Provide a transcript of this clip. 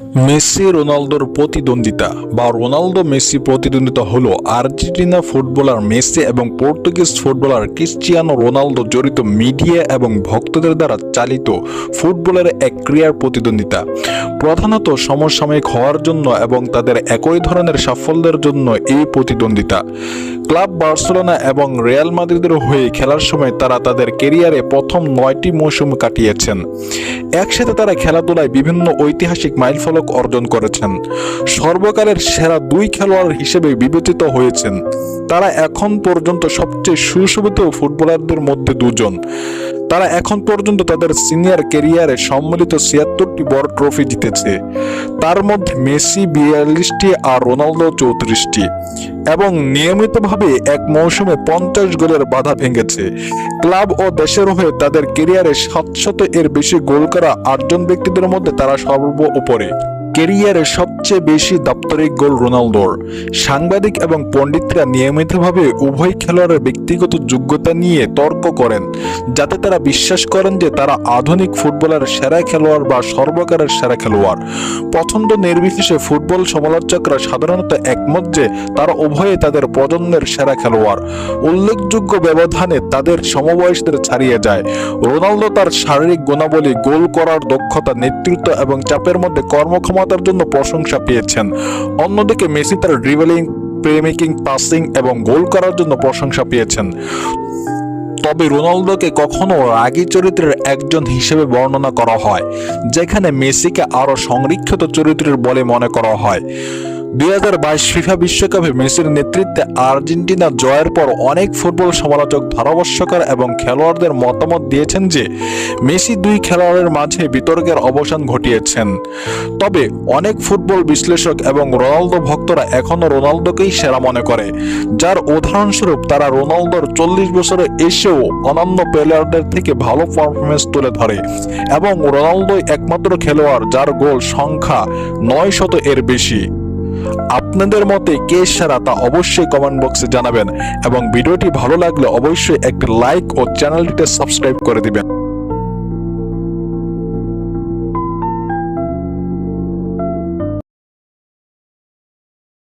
Messi, রোনালদোর প্রতিদ্বন্দ্বিতা বা রোনালদো মেসি প্রতিদ্বন্দ্বিতা হল আর্জেন্টিনা ফুটবলার মেসি এবং পর্তুগিজ ফুটবলার ক্রিশ্চিয়ানো রোনালদো জড়িত মিডিয়া এবং ভক্তদের দ্বারা চালিত ফুটবলের এক ক্রিয়ার প্রতিদ্বন্দ্বিতা। প্রধানত সমসাময়িক হওয়ার জন্য এবং তাদের একই ধরনের সাফল্যের জন্য এই প্রতিদ্বন্দ্বিতা। ক্লাব বার্সেলোনা এবং রিয়াল মাদ্রিদের হয়ে খেলার সময় তারা তাদের কেরিয়ারে প্রথম নয়টি মৌসুম কাটিয়েছেন। একসাথে তারা খেলাধুলায় বিভিন্ন ঐতিহাসিক মাইলফলক অর্জন করেছেন। সর্বকালের সেরা দুই খেলোয়াড় হিসেবে বিবেচিত হয়েছেন। তারা এখন পর্যন্ত সবচেয়ে সুশোভিত ফুটবলারদের মধ্যে দুজন। তারা এখন পর্যন্ত তাদের সিনিয়র ক্যারিয়ারে সম্মিলিত ছিয়াত্তরটি বড় ট্রফি জিতেছে। তার মধ্যে মেসি বিয়াল্লিশটি আর রোনালদো চৌত্রিশটি। এবং নিয়মিতভাবে এক মৌসুমে পঞ্চাশ গোলের বাধা ভেঙেছে। ক্লাব ও দেশের হয়ে তাদের কেরিয়ারে সাতশত এর বেশি গোল করা আটজন ব্যক্তিদের মধ্যে তারা সর্ব উপরে কেরিয়ারে সবচেয়ে বেশি দাপ্তরিক গোল রোনালদোর। সাংবাদিক এবং পণ্ডিতরা নিয়মিতভাবে উভয় খেলোয়াড়ের ব্যক্তিগত যোগ্যতা নিয়ে তর্ক করেন, যাতে তারা বিশ্বাস করেন যে তারা আধুনিক ফুটবলের সেরা খেলোয়াড় বা সর্বকারের সেরা খেলোয়াড়। পছন্দ নির্বিশেষে ফুটবল সমালোচকরা সাধারণত একমত যে তারা উভয়ে তাদের প্রজন্মের সেরা খেলোয়াড়। উল্লেখযোগ্য ব্যবধানে তাদের সমবয়সীদের ছাড়িয়ে যায়। রোনালদো তার শারীরিক গুণাবলী গোল করার দক্ষতা, নেতৃত্ব এবং চাপের মধ্যে কর্মক্ষমতার জন্য প্রশংসা পেয়েছেন। অন্যদিকে মেসি তার ড্রিবলিং প্লেমেকিং পাসিং এবং গোল করার জন্য প্রশংসা পেয়েছেন। তবে রোনালদোকে কখনো রাগী চরিত্রের একজন হিসেবে বর্ণনা করা হয়, যেখানে মেসিকে আরও সংরক্ষিত চরিত্রের বলে মনে করা হয়। দুই হাজার বাইশ ফিফা বিশ্বকাপে মেসির নেতৃত্বে আর্জেন্টিনা জয়ের পর অনেক ফুটবল সমালোচক ধারাভাষ্যকার এবং খেলোয়াড়দের মতামত দিয়েছেন যে, মেসি দুই খেলোয়াড়ের মাঝে বিতর্কের অবসান ঘটিয়েছেন। তবে অনেক ফুটবল বিশ্লেষক এবং রোনালদো ভক্তরা এখনও রোনালদোকেই সেরা মনে করে। যার উদাহরণস্বরূপ, তারা রোনালদোর চল্লিশ বছরে এসেও অন্যান্য প্লেয়ারদের থেকে ভালো পারফরমেন্স তুলে ধরে এবং রোনালদোই একমাত্র খেলোয়াড় যার গোল সংখ্যা নয় শত এর বেশি। আপনাদের মতে কে সেরা তা অবশ্যই কমেন্ট বক্সে জানাবেন। এবং ভিডিওটি ভালো লাগলে অবশ্যই একটি লাইক ও চ্যানেলটিতে সাবস্ক্রাইব করে দিবেন।